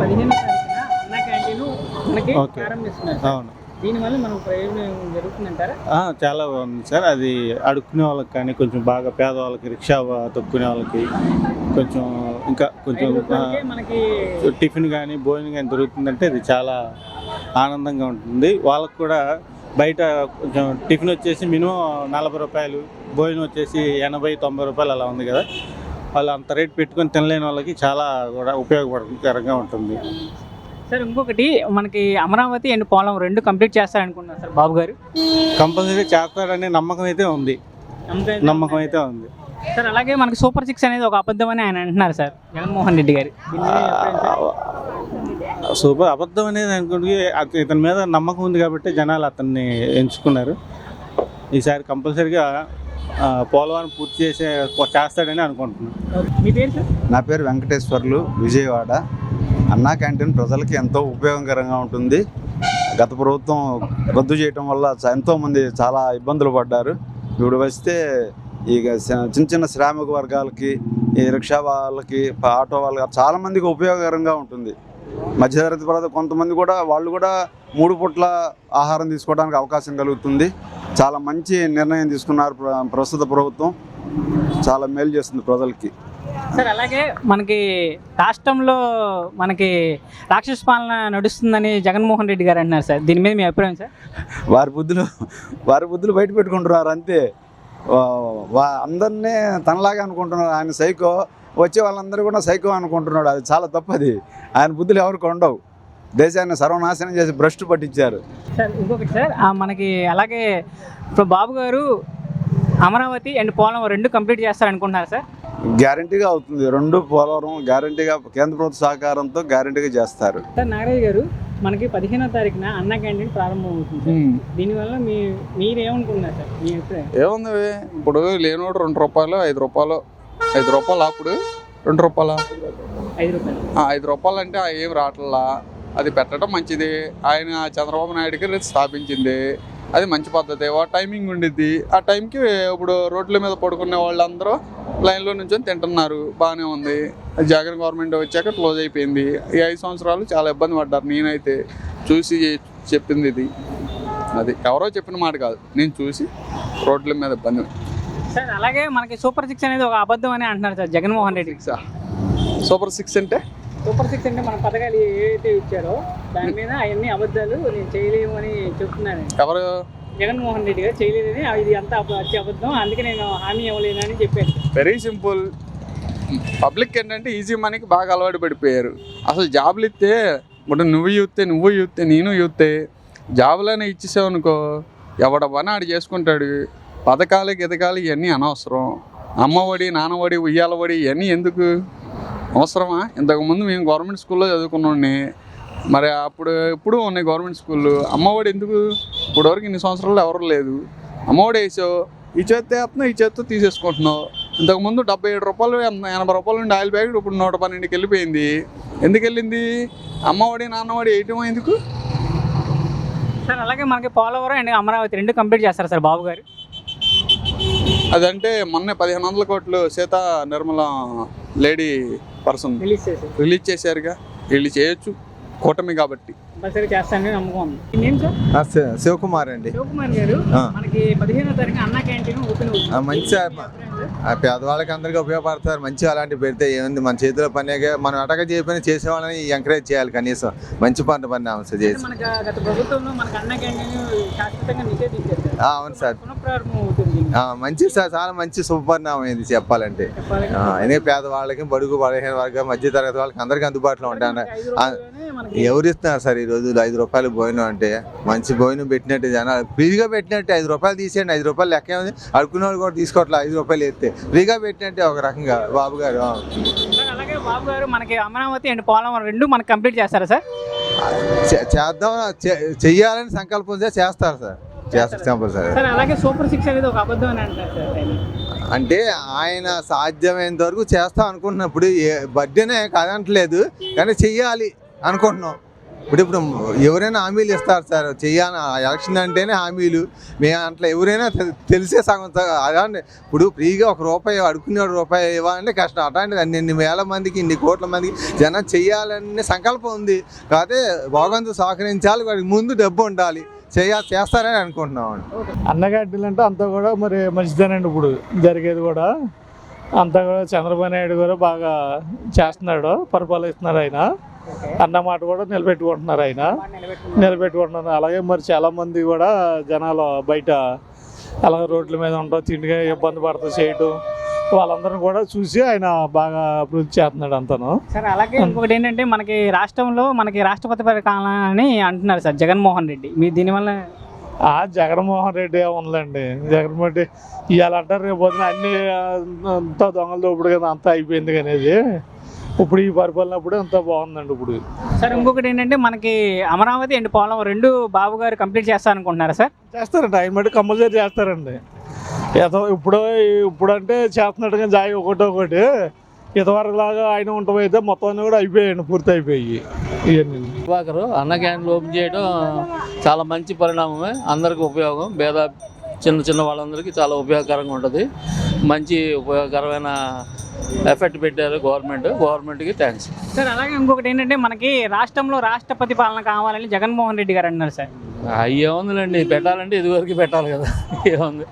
పదిహేను తారీఖున అన్న క్యాంటీన్ మనకి. ప్రారంభిస్తున్నారు. అవును. దీనివల్ల మనకు ప్రయోజనం జరుగుతుందంటారా? చాలా బాగుంది సార్. అది అడుక్కునే వాళ్ళకి కానీ కొంచెం బాగా పేదవాళ్ళకి రిక్షా తొక్కునే వాళ్ళకి కొంచెం ఇంకా కొంచెం మనకి టిఫిన్ కానీ భోజనం కానీ దొరుకుతుందంటే ఇది చాలా ఆనందంగా ఉంటుంది. వాళ్ళకు కూడా బయట కొంచెం టిఫిన్ వచ్చేసి మినిమం నలభై రూపాయలు భోజనం వచ్చేసి ఎనభై తొంభై రూపాయలు అలా ఉంది కదా. వాళ్ళు అంత రేట్ పెట్టుకొని తినలేని వాళ్ళకి చాలా కూడా ఉపయోగకరంగా ఉంటుంది. సార్ ఇంకొకటి మనకి అమరావతి అండ్ పోలం రెండు కంప్లీట్ చేస్తారనుకుంటున్నారు సార్ బాబు గారు. కంపల్సరీ చేస్తారనే నమ్మకం అయితే ఉంది. నమ్మకం అయితే ఉంది. సార్ అలాగే మనకి సూపర్ సిక్స్ అనేది ఒక అబద్ధం అని ఆయన అంటున్నారు సార్ జగన్మోహన్ రెడ్డి గారు? సూపర్ అబద్ధం అనేది అనుకుంటే ఇతని మీద నమ్మకం ఉంది కాబట్టి జనాలు అతన్ని ఎంచుకున్నారు. ఈసారి కంపల్సరీగా పోలవరం పూర్తి చేసే చేస్తాడని అనుకుంటున్నాను మీ పేరు నా పేరు వెంకటేశ్వర్లు విజయవాడ. అన్నా క్యాంటీన్ ప్రజలకి ఎంతో ఉపయోగకరంగా ఉంటుంది. గత ప్రభుత్వం రద్దు చేయటం వల్ల ఎంతోమంది చాలా ఇబ్బందులు పడ్డారు. ఇప్పుడు వస్తే ఇక చిన్న చిన్న శ్రామిక వర్గాలకి ఈ రిక్షా వాళ్ళకి ఆటో వాళ్ళకి చాలామందికి ఉపయోగకరంగా ఉంటుంది. మధ్యతరగతి ప్రజలు కొంతమంది కూడా వాళ్ళు కూడా మూడు పూట్ల ఆహారం తీసుకోవడానికి అవకాశం కలుగుతుంది. చాలా మంచి నిర్ణయం తీసుకున్నారు ప్ర- ప్రస్తుత ప్రభుత్వం. చాలా మేలు చేస్తుంది ప్రజలకి. సార్ అలాగే మనకి రాష్ట్రంలో మనకి రాక్షస పాలన నడుస్తుందని జగన్మోహన్ రెడ్డి గారు అంటున్నారు సార్. దీని మీద మీ అభిప్రాయం సార్? వారి బుద్ధులు వారి బుద్ధులు బయట పెట్టుకుంటున్నారు అంతే. అందరినీ తనలాగా అనుకుంటున్నారు. ఆయన సైకో వచ్చే వాళ్ళందరూ కూడా సైకో అనుకుంటున్నాడు. అది చాలా తప్పది ఆయన బుద్ధులు ఎవరికి ఉండవు. దేశాన్ని సర్వనాశనం చేసి భ్రష్టు పట్టించారు. సార్ ఇంకొకటి సార్ ఆ, మనకి అలాగే ఇప్పుడు బాబు గారు అమరావతి అండ్ పోలం రెండు కంప్లీట్ చేస్తారనుకుంటున్నారు సార్? గ్యారంటీగా అవుతుంది. రెండు పోలవరం గ్యారంటీగా కేంద్ర ప్రభుత్వ సహకారంతో గ్యారంటీగా చేస్తారు. సార్ నాగరాజు గారు మనకి పదిహేనో తారీఖున అన్న క్యాంటీన్ ప్రారంభం అవుతుంది సార్ దీనివల్ల మీ మీరు ఏమనుకున్నారు సార్? మీ అభిప్రాయం? ఏముంది ఇప్పుడు లేనోడు రెండు రూపాయలు ఐదు రూపాయలు. ఐదు రూపాయలు అప్పుడు? రెండు రూపాయల? ఐదు రూపాయలు. ఐదు రూపాయలు అంటే ఏం రావట్లా అది పెట్టడం మంచిది. ఆయన చంద్రబాబు నాయుడుకి స్థాపించింది. అది మంచి పద్ధతి. ఆ టైమింగ్ ఉండిద్ది. ఆ టైంకి ఇప్పుడు రోడ్ల మీద పడుకునే వాళ్ళందరూ లైన్లో నుంచొని తింటున్నారు. బాగానే ఉంది. జగన్ గవర్నమెంట్ వచ్చాక క్లోజ్ అయిపోయింది. ఈ ఐదు సంవత్సరాలు చాలా ఇబ్బంది పడ్డారు. నేనైతే చూసి చెప్పింది ఇది. అది ఎవరో చెప్పిన మాట కాదు. నేను చూసి రోడ్ల మీద ఇబ్బంది సార్ అలాగే మనకి సూపర్ సిక్స్ అనేది ఒక అబద్ధం అని అంటున్నారు sir Jaganmohan Reddy. Six super six అంటే? సూపర్ సిక్స్ అంటే మన పథకాలు ఏవైతే ఇచ్చారో దాని మీద అవన్నీ అబద్ధాలు నేను చేయలేము అని చెప్తున్నాను. ఎవరు? జగన్మోహన్ రెడ్డి గారు చేయలేదని ఇది అంతా అబ- అతి అబద్ధం. అందుకే నేను హామీ ఇవ్వలేనని చెప్పాను వెరీ సింపుల్ పబ్లిక్ ఏంటంటే ఈజీ మనీకి బాగా అలవాటు పడిపోయారు. అసలు జాబులు ఇస్తే ఇప్పుడు నువ్వు యూతే నువ్వు యూతే నేను యూతే జాబులనే ఇచ్చేసావు అనుకో ఎవడ పని ఆడు చేసుకుంటాడు. పథకాలు గితకాలు ఇవన్నీ అనవసరం. అమ్మఒడి నాన్నఒడి ఉయ్యాలఒడి ఇవన్నీ ఎందుకు? అవసరమా? ఇంతకుముందు మేము గవర్నమెంట్ స్కూల్లో చదువుకున్నాండి మరి అప్పుడు ఎప్పుడు ఉన్నాయి గవర్నమెంట్ స్కూళ్ళు? అమ్మఒడి ఎందుకు? ఇప్పుడు వరకు ఇన్ని సంవత్సరాలు ఎవరు లేదు. అమ్మఒడి వేసావు. ఈ చేత్తో వేస్తున్నావు ఈ చేత్తో తీసేసుకుంటున్నావు. ఇంతకుముందు డెబ్బై ఏడు రూపాయలు ఎన- ఎనభై రూపాయలు ఉండే ఆయిల్ ప్యాకెట్ ఇప్పుడు నూట పన్నెండుకి వెళ్ళిపోయింది. ఎందుకు వెళ్ళింది? అమ్మఒడి నాన్నఒడి వేయటం ఎందుకు? సార్ అలాగే మనకి పోలవరం అండ్ అమరావతి రెండు కంప్లీట్ చేస్తారు సార్ బాబు గారు. అదంటే మొన్నే పదిహేను వందల కోట్లు Sita Nirmala lady person release చేశారు. రిలీజ్ చేశారుగా వీళ్ళు చేయొచ్చు కూటమి కాబట్టి. శివకుమార్ అండి. మంచి? పేదవాళ్ళకి అందరికీ ఉపయోగపడతారు. మంచి అలాంటివి పెడితే ఏముంది? మన చేతిలో పనిగా మనం అటక చేయని చేసేవాళ్ళని ఎంకరేజ్ చేయాలి కనీసం. మంచి పని పని అవసరం చేసి. అవును సార్. పునఃప్రారంభం అవుతుంది ఆ, మంచి సార్ చాలా మంచి సుపరిణామం ఇది చెప్పాలంటే. ఎందుకంటే పేదవాళ్ళకి బడుగు బలహీన వర్గం మధ్య తరగతి వాళ్ళకి అందరికీ అందుబాటులో ఉంటాను ఎవరు ఇస్తున్నారు సార్ ఈ రోజులు ఐదు రూపాయలు భోజనం అంటే? మంచి భోజనం పెట్టినట్టు జనాలు. ఫ్రీగా పెట్టినట్టు ఐదు రూపాయలు తీసేయండి ఐదు రూపాయలు లెక్క ఏముంది? అడుకునే వాళ్ళు కూడా తీసుకోవట్లేదు ఐదు రూపాయలు ఎత్తే ఫ్రీగా పెట్టినట్టే ఒక రకంగా బాబు గారు అలాగే బాబు గారు మనకి అమరావతి అండ్ పోలవరం రెండు మనకి కంప్లీట్ చేస్తారా సార్? చేద్దాం చెయ్యాలని సంకల్పం చేస్తే చేస్తారు సార్. సార్. అలాగే సూపర్ సిక్స్ అనేది ఒక అబద్ధం అని అంటారు సార్ ఆయన. అంటే ఆయన సాధ్యమైనంత వరకు చేస్తాం అనుకుంటున్నప్పుడు ఏ బర్త్డేనే కాదంటలేదు కానీ చెయ్యాలి అనుకుంటున్నాం. ఇప్పుడు ఇప్పుడు ఎవరైనా హామీలు ఇస్తారు సార్ చెయ్యాలి ఎలక్షన్ అంటేనే హామీలు. మేము అట్లా ఎవరైనా తెలిసే సగం అదే ఇప్పుడు ఫ్రీగా ఒక రూపాయి అడుక్కునేవాడు రూపాయి ఇవ్వాలంటే కష్టం. అట్లాంటిది అన్ని వేల మందికి ఇన్ని కోట్ల మందికి జనం చెయ్యాలనే సంకల్పం ఉంది. కాకపోతే భగవంతుడు సహకరించాలి వాడికి ముందు డబ్బు ఉండాలి. చేయ చేస్తారని అనుకుంటున్నాం అన్నగడ్డలు అంటే అంతా కూడా మరి మంచిదేనండి ఇప్పుడు జరిగేది కూడా. అంతా కూడా చంద్రబాబు నాయుడు కూడా బాగా చేస్తున్నాడు పరిపాలిస్తున్నారు ఆయన. అన్న మాట కూడా నిలబెట్టుకుంటున్నారు ఆయన. నిలబెట్టుకుంటున్నారు. అలాగే మరి చాలా మంది కూడా జనాలు బయట అలాగే రోడ్ల మీద ఉంటాం తిండిగా ఇబ్బంది పడుతూ చేయటం వాళ్ళందరిని కూడా చూసి ఆయన బాగా అభివృద్ధి చేస్తున్నాడు అంతాను. సార్ అలాగే ఇంకొకటి ఏంటంటే మనకి రాష్ట్రంలో మనకి రాష్ట్రపతి పరిపాలన అని అంటున్నారు సార్ జగన్మోహన్ రెడ్డి. మీ దీనివల్ల ఆ జగన్మోహన్ రెడ్డి ఉందండి జగన్మోహన్ రెడ్డి ఇవాళ అంటారు రేపు పొద్దున అన్ని అంతా దొంగల దోపుడు కదా అంతా అయిపోయింది కానీ అది ఇప్పుడు ఈ పరిపాలన అప్పుడు అంతా బాగుందండి ఇప్పుడు. సార్ ఇంకొకటి ఏంటంటే మనకి అమరావతి అండ్ పోలవరం రెండు బాబు గారు కంప్లీట్ చేస్తారనుకుంటున్నారా సార్? చేస్తారండి. ఆయన మట్టి కంపల్సరీ చేస్తారండి. ఇప్పుడు ఇప్పుడు అంటే చేస్తున్నట్టుగా జాయి ఒకటి ఒకటి. ఇంతవరకు లాగా ఆయన ఉండమైతే మొత్తం అన్నీ కూడా అయిపోయాయండి పూర్తి అయిపోయి ఇవన్నీ. అన్న క్యాంటీన్లు ఓపెన్ చేయడం చాలా మంచి పరిణామమే. అందరికీ ఉపయోగం. భేద చిన్న చిన్న వాళ్ళందరికీ చాలా ఉపయోగకరంగా ఉంటుంది. మంచి ఉపయోగకరమైన ఎఫెక్ట్ పెట్టారు గవర్నమెంట్ గవర్నమెంట్కి థ్యాంక్స్ సార్ అలాగే ఇంకొకటి ఏంటంటే మనకి రాష్ట్రంలో రాష్ట్రపతి పాలన కావాలని జగన్మోహన్ రెడ్డి గారు అంటున్నారు సార్ అవి ఏముందిలేండి పెట్టాలంటే ఇదివరకు పెట్టాలి కదా. ఏముంది?